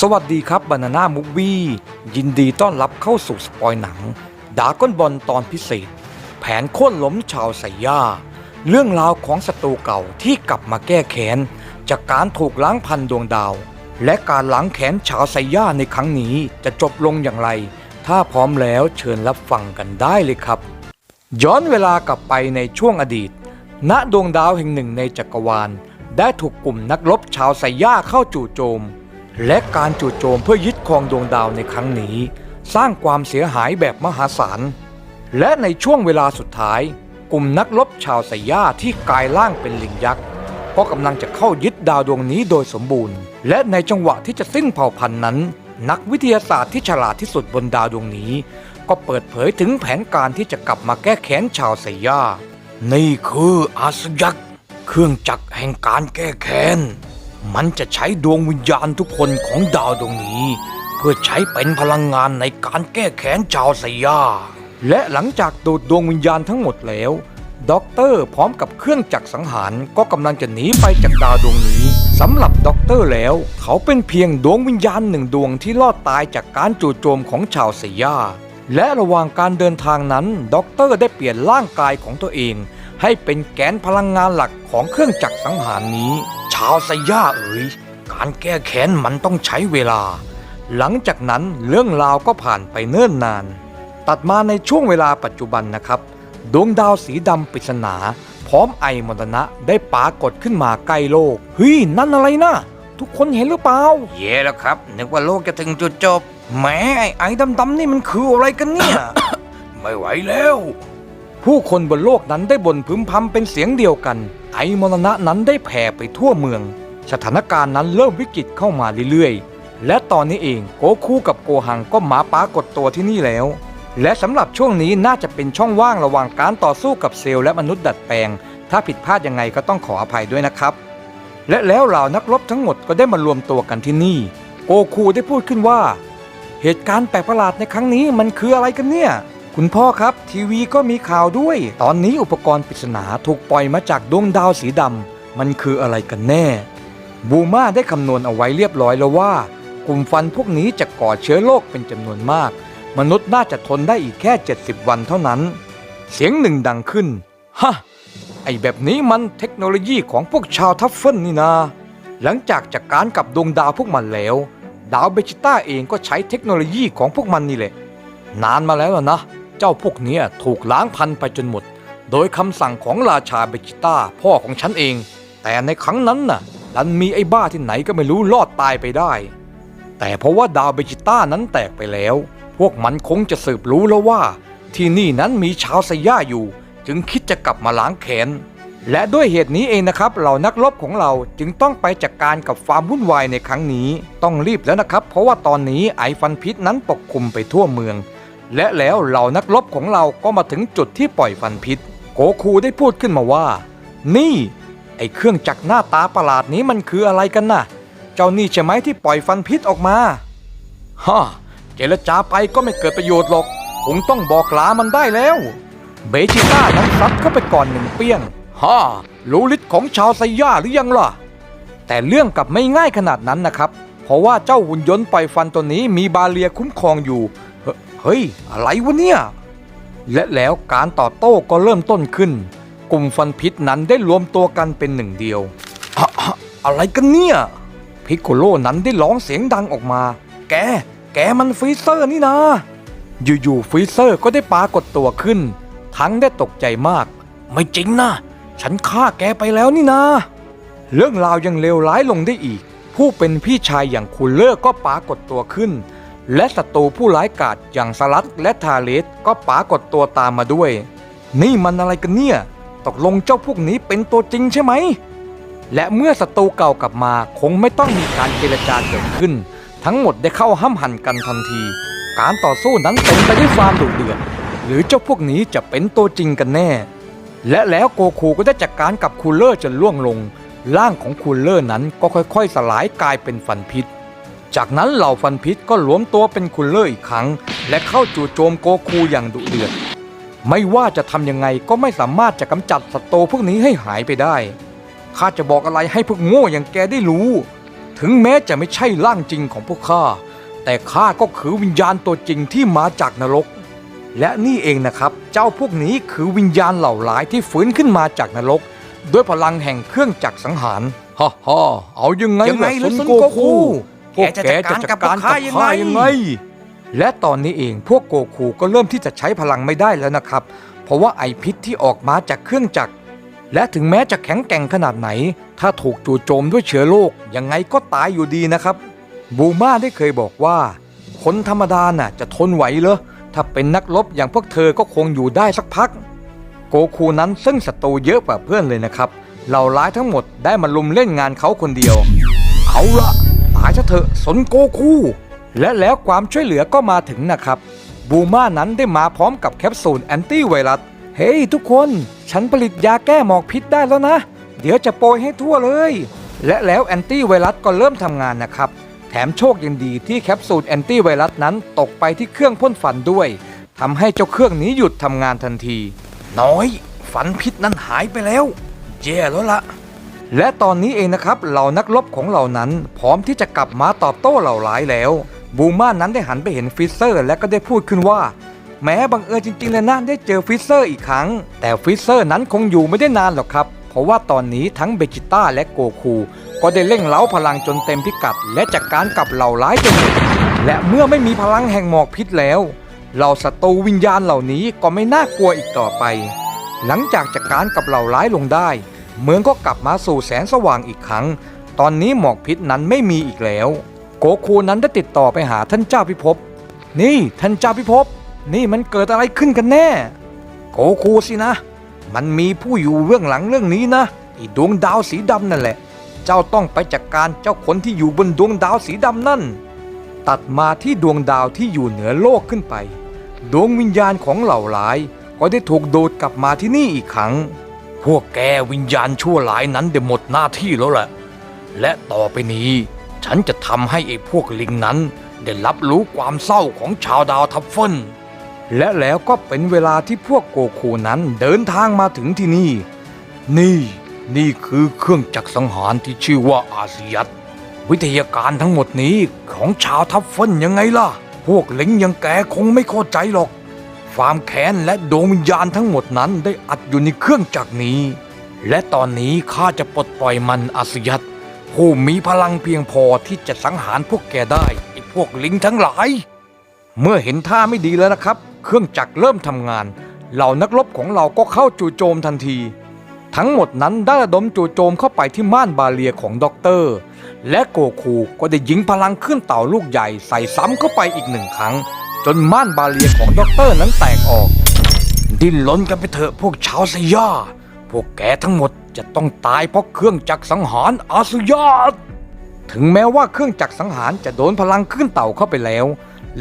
สวัสดีครับบานาน่ามูฟวี่ยินดีต้อนรับเข้าสู่สปอยหนังดาก้อนบอลตอนพิเศษ แผนโค่นล้มชาวไซย่า เรื่องราวของศัตรูเก่าที่กลับมาแก้แค้น จากการถูกล้างพันดวงดาว และการล้างแค้นชาวไซย่าในครั้งนี้จะจบลงอย่างไร ถ้าพร้อมแล้วเชิญรับฟังกันได้เลยครับ ย้อนเวลากลับไปในช่วงอดีต ณดวงดาวแห่งหนึ่งในจักรวาล ได้ถูกกลุ่มนักรบชาวไซย่าเข้าจู่โจม และการจู่โจมเพื่อยึดครองดวงดาวในครั้งนี้ สร้างความเสียหายแบบมหาศาล และในช่วงเวลาสุดท้าย กลุ่มนักรบชาวไซย่าที่กลายร่างเป็นลิงยักษ์ก็กำลังจะเข้ายึดดาวดวงนี้โดยสมบูรณ์ และในจังหวะที่จะสิ้นเผ่าพันธุ์นั้น นักวิทยาศาสตร์ที่ฉลาดที่สุดบนดาวดวงนี้ ก็เปิดเผยถึงแผนการที่จะกลับมาแก้แค้นชาวไซย่านี่คืออาสยักษ์เครื่องจักรแห่งการแก้แค้น มันจะใช้ดวงวิญญาณทุกคนของดาวดวงนี้ เพื่อใช้เป็นพลังงานในการแก้แค้นชาวไซย่าและหลังจากดูดดวงวิญญาณทั้งหมดแล้วด็อกเตอร์พร้อมกับเครื่องจักรสังหารก็กำลังจะหนีไปจากดาวดวงนี้สำหรับด็อกเตอร์แล้ว เขาเป็นเพียงดวงวิญญาณหนึ่งดวงที่รอดตายจากการจู่โจมของชาวไซย่าและระหว่างการเดินทางนั้นด็อกเตอร์ได้เปลี่ยนร่างกายของตัวเอง ให้เป็นแกนพลังงานหลักของเครื่องจักรสังหารนี้ ชาวไซย่าเอ๋ยการแก้แค้นมันต้องใช้เวลา หลังจากนั้นเรื่องราวก็ผ่านไปเนิ่นนาน ตัดมาในช่วงเวลาปัจจุบันนะครับ ดวงดาวสีดำปริศนา พร้อมไอมรณะได้ปรากฏขึ้นมาใกล้โลกเฮ้ยนั่นอะไรนะทุกคนเห็นหรือเปล่าเย่แล้วครับ นึกว่าโลกจะถึงจุดจบแหมไอไอดำๆนี่มันคืออะไรกันเนี่ย ไม่ไหวแล้ว ผู้คนบนโลกนั้นได้บ่นพึมพำเป็นเสียงเดียวกัน ไอมรณะนั้นได้แผ่ไปทั่วเมือง สถานการณ์นั้นเริ่มวิกฤตเข้ามาเรื่อยๆ และตอนนี้เองโกคูกับโกหังก็มาปรากฏตัวที่นี่แล้ว และสำหรับช่วงนี้น่าจะเป็นช่องว่างระหว่างการต่อสู้กับเซลล์และมนุษย์ดัดแปลง ถ้าผิดพลาดยังไงก็ต้องขออภัยด้วยนะครับ และแล้วเหล่านักรบทั้งหมดก็ได้มารวมตัวกันที่นี่ โกคูได้พูดขึ้นว่า เหตุการณ์แปลกประหลาดในครั้งนี้มันคืออะไรกันเนี่ย คุณพ่อครับทีวีก็มีข่าวด้วย ตอนนี้อุปกรณ์ปริศนาถูกปล่อยมาจากดวงดาวสีดำมันคืออะไรกันแน่ บูมาได้คำนวณเอาไว้เรียบร้อยแล้วว่า กลุ่มฟันพวกนี้จะก่อเชื้อโรคเป็นจำนวนมาก มนุษย์น่าจะทนได้อีกแค่ 70 วันเท่านั้น เสียงหนึ่งดังขึ้นฮะไอแบบนี้มันเทคโนโลยีของพวกชาวทัฟเฟิลนี่นา หลังจากจัดกการกับดวงดาวพวกมันแล้ว ดาวเบจิต้าเองก็ใช้เทคโนโลยีของพวกมันนี่แหละ นานมาแล้วนะ เจ้าพวกนี้ถูกล้างพันไปจนหมด โดยคำสั่งของราชาเบจิต้าพ่อของฉันเอง แต่ในครั้งนั้นน่ะดันมีไอ้บ้าที่ไหนก็ไม่รู้รอดตายไปได้ แต่เพราะว่าดาวเบจิต้านั้นแตกไปแล้ว พวกมันคงจะสืบรู้แล้วว่า ที่นี่นั้นมีชาวไซย่าอยู่ จึงคิดจะกลับมาล้างแค้นและด้วยเหตุนี้เองนะครับเหล่านักรบของเราจึงต้องไปจัดกการกับความวุ่นวายในครั้งนี้ ต้องรีบแล้วนะครับ เพราะว่าตอนนี้ไอฟันพิษนั้นปกคลุมไปทั่วเมือง และแล้วเหล่านักรบของเราก็มาถึงจุดที่ปล่อยฟันพิษ โกคูได้พูดขึ้นมาว่า นี่ ไอเครื่องจักรหน้าตาประหลาดนี้มันคืออะไรกันน่ะ เจ้านี่ใช่ไหมที่ปล่อยฟันพิษออกมาฮ่าเจรจาไปก็ไม่เกิดประโยชน์หรอกคงต้องบอกลามันได้แล้ว เบจิต้านั้นซัดเข้าไปก่อนหนึ่งเปี้ยงฮ่ารู้ฤทธิ์ของชาวไซย่าหรือยังล่ะ แต่เรื่องกลับไม่ง่ายขนาดนั้นนะครับ เพราะว่าเจ้าหุ่นยนต์ปล่อยฟันตัวนี้มีบาเรียคุ้มครองอยู่ เฮ้ย อะไรวะเนี่ย และแล้วการต่อโต้ก็เริ่มต้นขึ้น กลุ่มฟันพิษนั้นได้รวมตัวกันเป็นหนึ่งเดียวอะอะอะไรกันเนี่ยพิกโคโลนั้นได้ร้องเสียงดังออกมา แก แกมันฟรีเซอร์นี่นะอยู่ๆฟรีเซอร์ก็ได้ปรากฏตัวขึ้น ทั้งได้ตกใจมาก ไม่จริงนะ ฉันฆ่าแกไปแล้วนี่นะ เรื่องราวยังเลวร้ายลงได้อีก ผู้เป็นพี่ชายอย่างคูลเลอร์ก็ปรากฏตัวขึ้น และศัตรูผู้ร้ายกาจอย่างสลัดและทาเลสก็ปรากฏตัวตามมาด้วย นี่มันอะไรกันเนี่ย ตกลงเจ้าพวกนี้เป็นตัวจริงใช่ไหม และเมื่อศัตรูเก่ากลับมาคงไม่ต้องมีการเจรจาเกิดขึ้น ทั้งหมดได้เข้าห้ำหั่นกันทันที การต่อสู้นั้นเต็มไปด้วยความดุเดือด หรือเจ้าพวกนี้จะเป็นตัวจริงกันแน่ และแล้วโกคูก็ได้จัดการกับคูลเลอร์จนล่วงลง ร่างของคูลเลอร์นั้นก็ค่อยๆ สลายกลายเป็นฟันพิษ จากนั้นเหล่าฟันพิษก็รวมตัวเป็นคูลเลอร์อีกครั้ง และเข้าจู่โจมโกคูอย่างดุเดือด ไม่ว่าจะทำยังไงก็ไม่สามารถจะกำจัดศัตรูพวกนี้ให้หายไปได้ ข้าจะบอกอะไรให้พวกโง่อย่างแกได้รู้ ถึงแม้จะไม่ใช่ร่างจริงของพวกข้า แต่ข้าก็คือวิญญาณตัวจริงที่มาจากนรก และนี่เองนะครับ เจ้าพวกนี้คือวิญญาณเหล่าร้ายที่ฟื้นขึ้นมาจากนรก ด้วยพลังแห่งเครื่องจักรสังหารฮ่าฮ่าเอายังไงยังไงล่ะล่ะซุนซุนโกโกคูคู พวกแกจะแกจัจะดจัดการการกักับบข้าข้ายัยังงไงไง และตอนนี้เองพวกโกคูก็เริ่มที่จะใช้พลังไม่ได้แล้วนะครับ เพราะว่าไอพิษที่ออกมาจากเครื่องจักร และถึงแม้จะแข็งแกร่งขนาดไหน ถ้าถูกจู่โจมด้วยเชื้อโรคยังไงก็ตายอยู่ดีนะครับ บูมาได้เคยบอกว่า คนธรรมดาน่ะจะทนไหวเหรอถ้าเป็นนักรบอย่างพวกเธอก็คงอยู่ได้สักพัก โกคูนั้นซึ่งศัตรูเยอะกว่าเพื่อนเลยนะครับเหล่าร้ายทั้งหมดได้มาลุมเล่นงานเขาคนเดียว เอาละตายซะเถอะสนโกคู และแล้วความช่วยเหลือก็มาถึงนะครับ บูมานั้นได้มาพร้อมกับแคปซูลแอนตี้ไวรัส เฮ้ย ทุกคน ฉันผลิตยาแก้หมอกพิษได้แล้วนะ เดี๋ยวจะโปรยให้ทั่วเลย และแล้วแอนตี้ไวรัสก็เริ่มทำงานนะครับ แถมโชคยังดีที่แคปซูลแอนตี้ไวรัสนั้นตกไปที่เครื่องพ่นฟันด้วยทำให้เจ้าเครื่องนี้หยุดทำงานทันที น้อย ฝันพิษนั้นหายไปแล้ว แย่แล้วล่ะ และตอนนี้เองนะครับเหล่านักรบของเหล่านั้น พร้อมที่จะกลับมาตอบโต้เหล่าร้ายแล้ว บูม่านั้นได้หันไปเห็นฟิสเซอร์ และก็ได้พูดขึ้นว่า แม้บังเอิญจริงๆเลยนะได้เจอฟิสเซอร์อีกครั้ง แต่ฟิสเซอร์นั้นคงอยู่ไม่ได้นานหรอกครับ เพราะว่าตอนนี้ทั้งเบจิต้าและโกคู ก็ได้เร่งเล้าพลังจนเต็มพิกัด และจัดกการกับเหล่าร้ายจนหมดและเมื่อไม่มีพลังแห่งหมอกพิษแล้วเหล่าศัตรูวิญญาณเหล่านี้ก็ไม่น่ากลัวอีกต่อไป หลังจากจัดกการกับเหล่าร้ายลงได้ เมืองก็กลับมาสู่แสงสว่างอีกครั้ง ตอนนี้หมอกพิษนั้นไม่มีอีกแล้ว โกคูนั้นได้ติดต่อไปหาท่านเจ้าพิภพ นี่ท่านเจ้าพิภพ นี่มันเกิดอะไรขึ้นกันแน่ โกคูสินะ มันมีผู้อยู่เบื้องหลังเรื่องนี้นะอ้ดวงดาวสีดำนั่นแหละ เจ้าต้องไปจัดกการเจ้าคนที่อยู่บนดวงดาวสีดำนั่น ตัดมาที่ดวงดาวที่อยู่เหนือโลกขึ้นไป ดวงวิญญาณของเหล่าร้ายก็ได้ถูกโดดกลับมาที่นี่อีกครั้ง พวกแกวิญญาณชั่วร้ายนั้นได้หมดหน้าที่แล้วแหละ และต่อไปนี้ ฉันจะทำให้ไอ้พวกลิงนั้น ได้รับรู้ความเศร้าของชาวดาวทัฟเฟิลและแล้วก็เป็นเวลาที่พวกโกคูนั้นเดินทางมาถึงที่นี่ นี่นี่คือเครื่องจักรสังหารที่ชื่อว่าอาซิยัตวิทยาการทั้งหมดนี้ของชาวทัฟเฟิลยังไงล่ะ พวกลิงยังแกคงไม่เข้าใจหรอก ความแค้นและดวงวิญญาณทั้งหมดนั้นได้อัดอยู่ในเครื่องจักรนี้ และตอนนี้ข้าจะปลดปล่อยมันอาสยัตผู้มีพลังเพียงพอที่จะสังหารพวกแกได้ไอ้พวกลิงทั้งหลาย เมื่อเห็นท่าไม่ดีแล้วนะครับ เครื่องจักรเริ่มทำงาน เหล่านักรบของเราก็เข้าจู่โจมทันที ทั้งหมดนั้นได้ระดมจู่โจมเข้าไปที่ม่านบาเรียของด็อกเตอร์ และโกคูก็ได้ยิงพลังขึ้นเต่าลูกใหญ่ใส่ซ้ำเข้าไปอีกหนึ่งครั้ง จนม่านบาเรียของด็อกเตอร์นั้นแตกออก ดิ้นล้นกันไปเถอะพวกชาวสยา พวกแกทั้งหมดจะต้องตายเพราะเครื่องจักรสังหารอาสุยาตถึงแม้ว่าเครื่องจักรสังหารจะโดนพลังขึ้นเต่าเข้าไปแล้ว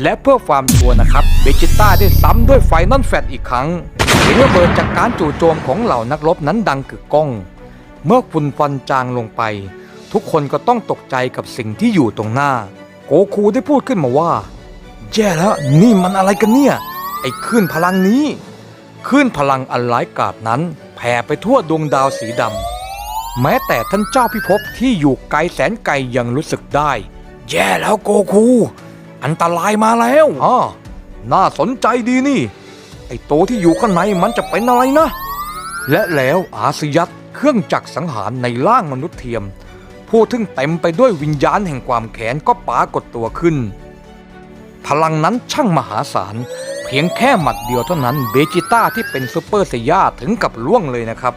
และเพื่อความชัวร์นะครับเบจิต้าได้ซ้ำด้วยไฟนอลแฟตอีกครั้งเสียงระเบิดจากการจู่โจมของเหล่านักรบนั้นดังกึกก้อง เมื่อฝุ่นฟันจางลงไป ทุกคนก็ต้องตกใจกับสิ่งที่อยู่ตรงหน้า โกคูได้พูดขึ้นมาว่า แย่แล้วนี่มันอะไรกันเนี่ย ไอ้คลื่นพลังนี้คลื่นพลังอันร้ายกาจนั้นแผ่ไปทั่วดวงดาวสีดำแม้แต่ท่านเจ้าพิภพที่อยู่ไกลแสนไกลยังรู้สึกได้ แย่แล้วโกคู อันตรายมาแล้วอ๋อน่าสนใจดีนี่ ไอ้โตวที่อยู่ข้างในมันจะเป็นอะไรนะ และแล้วอาสยัตเครื่องจักรสังหารในร่างมนุษย์เทียม ผู้ทึ่งเต็มไปด้วยวิญญาณแห่งความแค้นก็ปรากฏตัวขึ้น พลังนั้นช่างมหาศาล เพียงแค่หมัดเดียวเท่านั้นเบจิต้าที่เป็นซูเปอร์ไซย่าถึงกับล่วงเลยนะครับ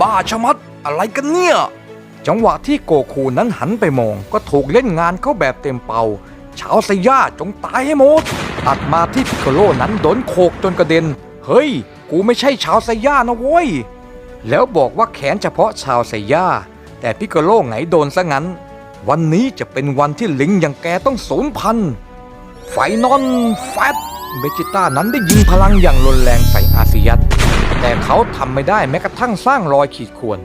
บ้าชะมัดอะไรกันเนี่ย จังหวะที่โกคูนั้นหันไปมอง ก็ถูกเล่นงานเข้าแบบเต็มเป่าชาวไซย่าจงตายให้หมด ตัดมาที่พิกโกโลนั้นโดนโขกจนกระเด็น เฮ้ย กูไม่ใช่ชาวไซย่านะเว้ย แล้วบอกว่าแขนเฉพาะชาวไซย่าแต่พิกโกโลไงโดนซะงั้น วันนี้จะเป็นวันที่ลิงอย่างแกต้องสูญพันธุ์ ไฟนอนแฟตเบจิต้านั้นได้ยิงพลังอย่างรุนแรงใส่อาซิยัตแต่เขาทำไม่ได้แม้กระทั่งสร้างรอยขีดข่วน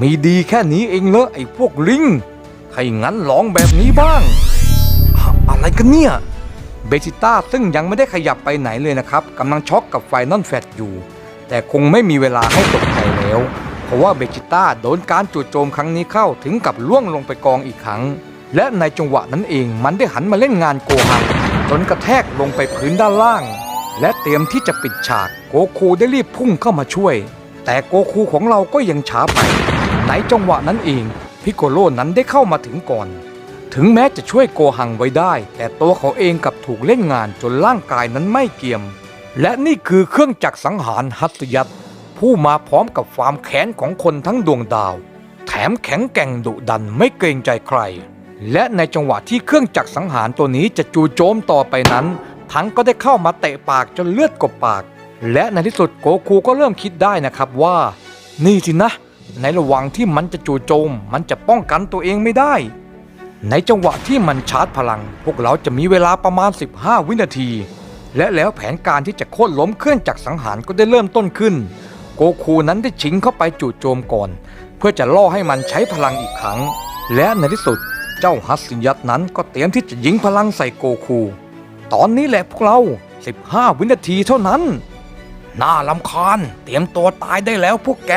มีดีแค่นี้เองเหรอไอ้พวกลิงถ้าอย่างนั้นลองแบบนี้บ้าง อะไรกันเนี่ย เบจิต้าซึ่งยังไม่ได้ขยับไปไหนเลยนะครับกำลังช็อกกับไฟนอลแฟตอยู่ แต่คงไม่มีเวลาให้ตกใจแล้ว เพราะว่าเบจิต้าโดนการจู่โจมครั้งนี้เข้าถึงกับล่วงลงไปกองอีกครั้ง และในจังหวะนั้นเองมันได้หันมาเล่นงานโกหังจนกระแทกลงไปพื้นด้านล่าง และเตรียมที่จะปิดฉากโกคูได้รีบพุ่งเข้ามาช่วย แต่โกคูของเราก็ยังช้าไป ในจังหวะนั้นเองพิโกโลนั้นได้เข้ามาถึงก่อน ถึงแม้จะช่วยโกหังไว้ได้ แต่ตัวเขาเองกับถูกเล่นงานจนร่างกายนั้นไม่เกียม และนี่คือเครื่องจักรสังหารฮัตยัต ผู้มาพร้อมกับความแค้นของคนทั้งดวงดาว แถมแข็งแกร่งดุดันไม่เกรงใจใคร และในจังหวะที่เครื่องจักรสังหารตัวนี้จะจู่โจมต่อไปนั้น ทั้งก็ได้เข้ามาเตะปากจนเลือดกบปาก และในที่สุดโกคูก็เริ่มคิดได้นะครับว่า นี่สินะ ในระหว่างที่มันจะจู่โจม มันจะป้องกันตัวเองไม่ได้ ในจังหวะที่มันชาร์จพลัง พวกเราจะมีเวลาประมาณ 15 วินาทีและแล้วแผนการที่จะโค่นล้มเครื่องจักรสังหารก็ได้เริ่มต้นขึ้น โกคูนั้นได้ชิงเข้าไปจู่โจมก่อน เพื่อจะล่อให้มันใช้พลังอีกครั้ง และในที่สุดเจ้าฮัสซิยัตนั้นก็เตรียมที่จะยิงพลังใส่โกคู ตอนนี้แหละพวกเรา 15 วินาทีเท่านั้น น่าลำคาญเตรียมตัวตายได้แล้วพวกแก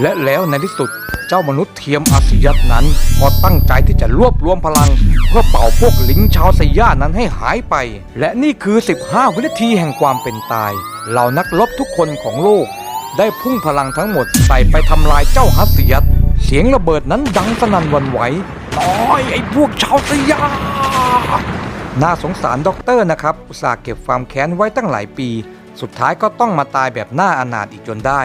และแล้วในที่สุดเจ้ามนุษย์เทียมอาสิยัตนั้นก็ตั้งใจที่จะรวบรวมพลัง พื่อเป่าพวกลิงชาวไซย่านั้นให้หายไป และนี่คือ 15 วินาทีแห่งความเป็นตาย เหล่านักรบทุกคนของโลก ได้พุ่งพลังทั้งหมดใส่ไปทำลายเจ้าฮัสซิยัตเสียงระเบิดนั้นดังสนั่นวันไหวน้อยไอ้พวกชาวไซย่าน่าสงสารด็อกเตอร์นะครับ อุตส่าห์เก็บความแค้นไว้ตั้งหลายปี สุดท้ายก็ต้องมาตายแบบหน้าอนาถอีกจนได้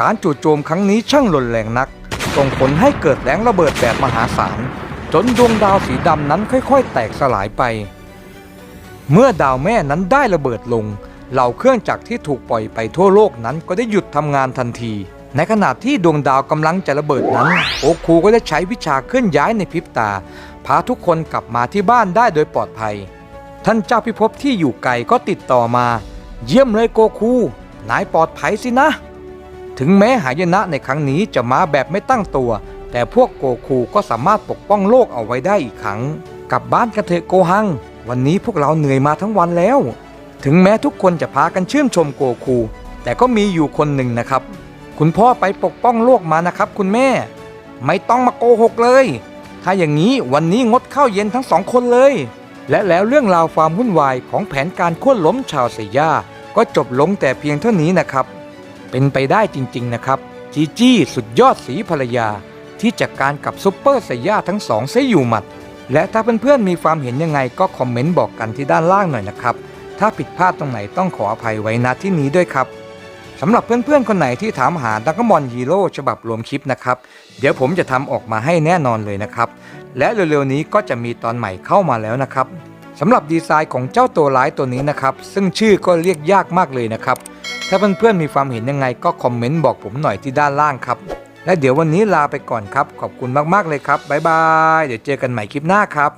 การจู่โจมครั้งนี้ช่างรุนแรงนัก ส่งผลให้เกิดแรงระเบิดแบบมหาศาล จนดวงดาวสีดำนั้นค่อยๆ แตกสลายไป เมื่อดาวแม่นั้นได้ระเบิดลง เหล่าเครื่องจักรที่ถูกปล่อยไปทั่วโลกนั้นก็ได้หยุดทำงานทันที ในขณะที่ดวงดาวกำลังจะระเบิดนั้น โอคูก็ได้ใช้วิชาเคลื่อนย้ายในพริบตา พาทุกคนกลับมาที่บ้านได้โดยปลอดภัย ท่านเจ้าพิภพที่อยู่ไกลก็ติดต่อมา เยี่ยมเลยโกคู นายปลอดภัยสินะ ถึงแม้หายนะในครั้งนี้จะมาแบบไม่ตั้งตัว แต่พวกโกคูก็สามารถปกป้องโลกเอาไว้ได้อีกครั้ง กลับบ้านกันเถอะโกหัง วันนี้พวกเราเหนื่อยมาทั้งวันแล้ว ถึงแม้ทุกคนจะพากันชื่นชมโกคู แต่ก็มีอยู่คนหนึ่งนะครับ คุณพ่อไปปกป้องโลกมานะครับ คุณแม่ ไม่ต้องมาโกหกเลย ถ้าอย่างนี้วันนี้งดข้าวเย็นทั้งสองคนเลย และแล้วเรื่องราวความวุ่นวายของแผนการค่นล้มชาวไซย่าก็จบลงแต่เพียงเท่านี้นะครับ เป็นไปได้จริง ๆนะครับจีจี้สุดยอดสีภรรยา ที่จัดการกับซุปเปอร์ไซย่าทั้งสองเสียอยู่หมัด และถ้าเพื่อนๆมีความเห็นยังไงก็คอมเมนต์บอกกันที่ด้านล่างหน่อยนะครับ ถ้าผิดพลาดตรงไหนต้องขออภัยไว้ณที่นี้ด้วยครับสำหรับเพื่อนๆคนไหนที่ถามหาดักมอนฮีโร่ฉบับรวมคลิปนะครับ เดี๋ยวผมจะทำออกมาให้แน่นอนเลยนะครับ และเร็วๆนี้ก็จะมีตอนใหม่เข้ามาแล้วนะครับสำหรับดีไซน์ของเจ้าตัวร้ายตัวนี้นะครับ ซึ่งชื่อก็เรียกยากมากเลยนะครับ ถ้าเพื่อนๆมีความเห็นยังไงก็คอมเมนต์บอกผมหน่อยที่ด้านล่างครับ และเดี๋ยววันนี้ลาไปก่อนครับ ขอบคุณมากๆเลยครับบ๊ายบาย เดี๋ยวเจอกันใหม่คลิปหน้าครับ